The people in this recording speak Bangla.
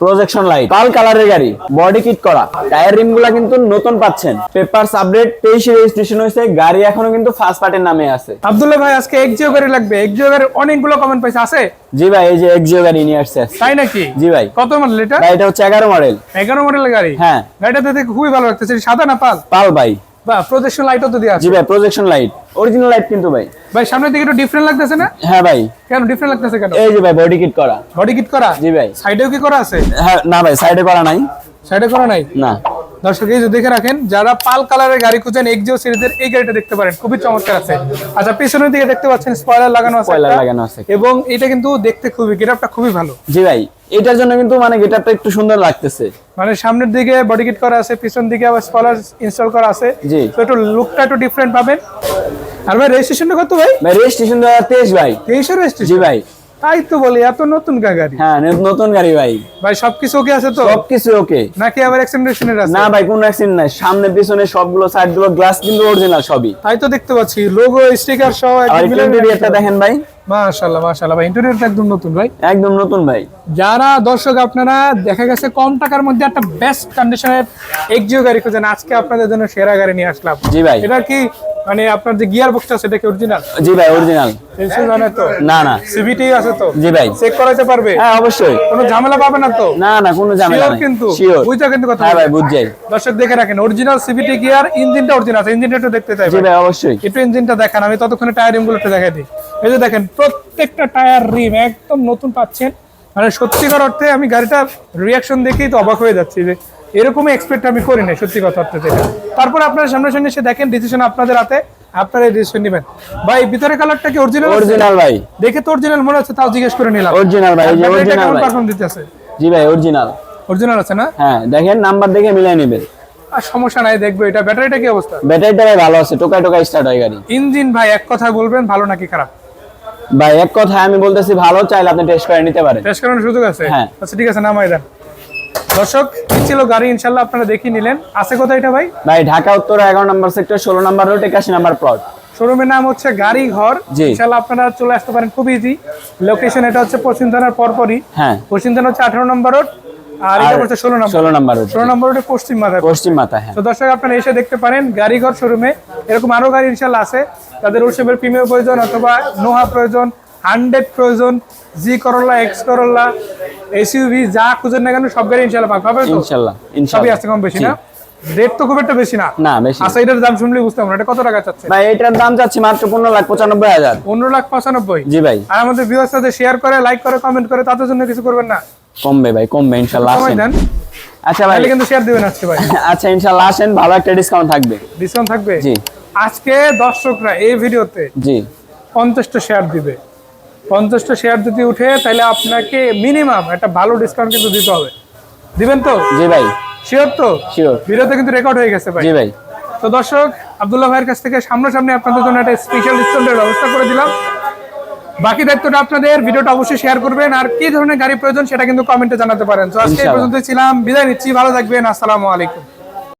প্রজেকশন লাইট পাল কালারের গাড়ি। বডি কিট করা। টায়ার রিমগুলা কিন্তু নতুন পাচ্ছেন। পেপারস আপডেট তেইশে রেজিস্ট্রেশন হয়েছে। গাড়ি এখনও কিন্তু ফার্স্ট পার্টের নামে আছে। আব্দুল্লাহ ভাই আজকে এক্সিও গাড়ি লাগবে। এক্সিও গাড়ির অনেকগুলো কমেন্ট পাইছে আছে? জি ভাই এই যে এক্সিও গাড়ি নিয়ে আসছে তাই নাকি? জি ভাই। কত মডেল এটা? এটা হচ্ছে এগারো মডেল এগারো মডেলের গাড়ি? হ্যাঁ। গাড়িটা দেখতে খুবই ভালো লাগতেছে। সাদা না পাল? পাল ভাই। বা প্রজেকশন লাইটও তো দেওয়া জি আছে। ভাই প্রজেকশন লাইট অরিজিনাল লাইট কিন্তু ভাই। ভাই সামনের দিকে একটু ডিফারেন্ট লাগতেছে না? হ্যাঁ ভাই। কেন ডিফারেন্ট লাগতেছে কেন? এই যে ভাই বডি কিট করা। বডি কিট করা? জি ভাই। সাইডেও কি করা আছে? হ্যাঁ না ভাই সাইডে করা নাই। সাইডে করা নাই? না। দর্শক এই যে দেখে রাখেন যারা পাল কালারের গাড়ি খুঁজেন এক্সিও সিরিজের এই গাড়িটা দেখতে পারেন। খুবই চমৎকার আছে। আচ্ছা পিছনের দিকে দেখতে পাচ্ছেন স্পয়লার লাগানো আছে একটা। লাগানো আছে। এবং এটা কিন্তু দেখতে খুবই গেটআপটা খুবই ভালো। জি ভাই। এটার জন্য কিন্তু মানে গেটআপটা একটু সুন্দর লাগতেছে। মানে সামনের দিকে বডি কিট করা আছে পিছন দিকে আবার স্পয়লার ইনস্টল করা আছে। জি। তো একটু লুকটা একটু ডিফারেন্ট পাবেন। আর ভাই রেজিস্ট্রেশনটা কত ভাই? ভাই রেজিস্ট্রেশন দেওয়া তেইশ ভাই। তেইশের জি রেজিস্ট্রেশন ভাই। তাই তো বলি এত নতুন গাড়ি। হ্যাঁ নতুন গাড়ি ভাই। ভাই সবকিছু ওকে আছে তো? সবকিছু ওকে নাকি আবার এক্সটেনশনের আছে? না ভাই কোনো অ্যাক্সিডেন্ট নাই। সামনে পিছনে সবগুলো সাইডগুলো গ্লাস কিন্তু অরিজিনাল সবই। তাই তো দেখতে পাচ্ছি। লোগো স্টিকার সহ আর দেখেন ভাই। মাশাআল্লাহ মাশাআল্লাহ। ভাই ইন্টেরিয়রটা একদম নতুন ভাই। একদম নতুন ভাই। যারা দর্শক আপনারা দেখা গেছে কম টাকার মধ্যে একটা বেস্ট কন্ডিশনের এক্সিও গাড়ি খোঁজেন। আজকে আপনাদের জন্য সেরা গাড়ি নিয়ে আসলাম। জি ভাই। এটা কি মানে আপনার যে গিয়ার বক্সটা সেটা কি অরিজিনাল জি ভাই অরিজিনাল টেনশন জানে তো? না না। সিভিটি আছে তো? জি ভাই। চেক করাতে পারবে? হ্যাঁ অবশ্যই। কোনো ঝামেলা পাবে না তো? না না কোনো ঝামেলা নাই। কিন্তু। বুঝছ কিন্তু কথা হ্যাঁ ভাই। বুঝ যাই দর্শক দেখে রাখেন অরিজিনাল সিভিটি গিয়ার ইঞ্জিনটা অরিজিনাল আছে ইঞ্জিনটা একটু দেখতে চাই জি ভাই। অবশ্যই। একটু ইঞ্জিনটা দেখান আমি ততক্ষণে টায়ার রিমগুলো একটু দেখাই দিই। এই যে দেখেন প্রত্যেকটা টায়ার রিম একদম নতুন পাচ্ছেন। মানে সত্যিকার অর্থে আমি গাড়িটা রিয়াকশন দেখেই তো অবাক হয়ে যাচ্ছি যে এরকমই এক্সপেক্ট আমি করি না সত্যি কথা যেটা। তারপর আপনারা সামনাসামনি এসে দেখেন ডিসিশন আপনাদের হাতে আপনারা ডিসিশন নেবেন। ভাই ভিতরে কালারটা কি অরিজিনাল অরিজিনাল ভাই। দেখে তো অরিজিনাল মনে হচ্ছে তাও জিজ্ঞেস করে নিলাম। অরিজিনাল ভাই এই যে অরিজিনাল কেমন ভাই। পারফর্ম দিতেছে জি ভাই অরিজিনাল অরিজিনাল আছে না? হ্যাঁ দেখেন নাম্বার দেখে মিলিয়ে নেবেন। আর সমস্যা নাই দেখব এটা। ব্যাটারিটা কি অবস্থা? ব্যাটারিটা ভাই ভালো আছে টোকাই টোকাই স্টার্ট হয় গাড়ি। ইঞ্জিন ভাই এক কথা বলবেন ভালো নাকি খারাপ? ভাই এক কথায় আমি বলতেছি ভালো চাইলে আপনি টেস্ট করে নিতে পারেন। টেস্ট করানোর সুযোগ আছে? হ্যাঁ। আচ্ছা ঠিক আছে নামাই দেন। দর্শক কি ছিল গাড়ি ইনশাল্লাহ আপনারা দেখিয়ে নিলেন। আছে কোথায় এটা ভাই? ভাই ঢাকা উত্তর এগারো নম্বর সেক্টর ষোলো নম্বর রোড একাশি নম্বর প্লট শোরুমের নাম হচ্ছে গাড়ি ঘর। জি। ইনশাল্লাহ আপনারা চলে আসতে পারেন খুব ইজি লোকেশন এটা হচ্ছে পশ্চিম থানার পরপরই। হ্যাঁ। পশ্চিম থানা হচ্ছে আঠারো নম্বর রোড আর এটা হচ্ছে ষোলো নম্বর ষোলো নম্বর রোড ষোলো নম্বর রোডে পশ্চিম মাথায়। পশ্চিম মাথা হ্যাঁ। তো দর্শক আপনারা এসে দেখতে পারেন গাড়িঘর শোরুমে। এরকম আরও গাড়ি ইনশাল্লাহ আছে। তাদের উৎসবের প্রিমিয়ার প্রয়োজন অথবা নোহা প্রয়োজন হান্ড্রেড প্রয়োজন জি করল্লা এক্স করল্লা এসইউভি যা খুঁজেন না কেন সব গাড়ি ইনশাল্লাহ পাবেন। পাবেন তো? ইনশাল্লাহ সবই আছে কম বেশি না? রেট তো খুব একটা বেশি না। না বেশি আচ্ছা এটার দাম শুনলে বুঝতে পারব এটা কত টাকা চাচ্ছে? ভাই এটার দাম যাচ্ছে মাত্র পনেরো লাখ পঁচানব্বই হাজার। পনেরো লাখ পঁচানব্বই? জি ভাই। আর আমাদের ভিউয়ার সাথে শেয়ার করে লাইক করে কমেন্ট করে তাদের জন্য কিছু করবেন না? কমবে ভাই কমবে ইনশাল্লাহ সময় আসেন। আচ্ছা ভাই। তাহলে কিন্তু শেয়ার দিবেন আজকে ভাই। আচ্ছা ইনশাল্লাহ আসেন ভালো একটা ডিসকাউন্ট থাকবে। ডিসকাউন্ট থাকবে? জি। আজকে দর্শকরা এই ভিডিওতে জি। পঞ্চাশটা শেয়ার দিবে। পঞ্চাশটা শেয়ার যদি উঠে তাহলে আপনাকে মিনিমাম একটা ভালো ডিসকাউন্ট কিন্তু দিতে হবে। দিবেন তো? জি ভাই। শিওর তো? শিওর ভিডিওতে কিন্তু রেকর্ড হয়ে গেছে ভাই। জি ভাই। তো দর্শক আব্দুল্লাহ ভাইয়ের কাছ থেকে সামনাসামনি আপনাদের জন্য একটা স্পেশাল ডিসকাউন্টের ব্যবস্থা করে দিলাম। বাকি দায়িত্বটা আপনাদের ভিডিওটা অবশ্যই শেয়ার করবেন। আর কি ধরনের গাড়ি প্রয়োজন সেটা কিন্তু কমেন্টে জানাতে পারেন। তো আজকে। পর্যন্ত ছিলাম। বিদায় নিচ্ছি। ভালো থাকবেন। আসসালামু আলাইকুম।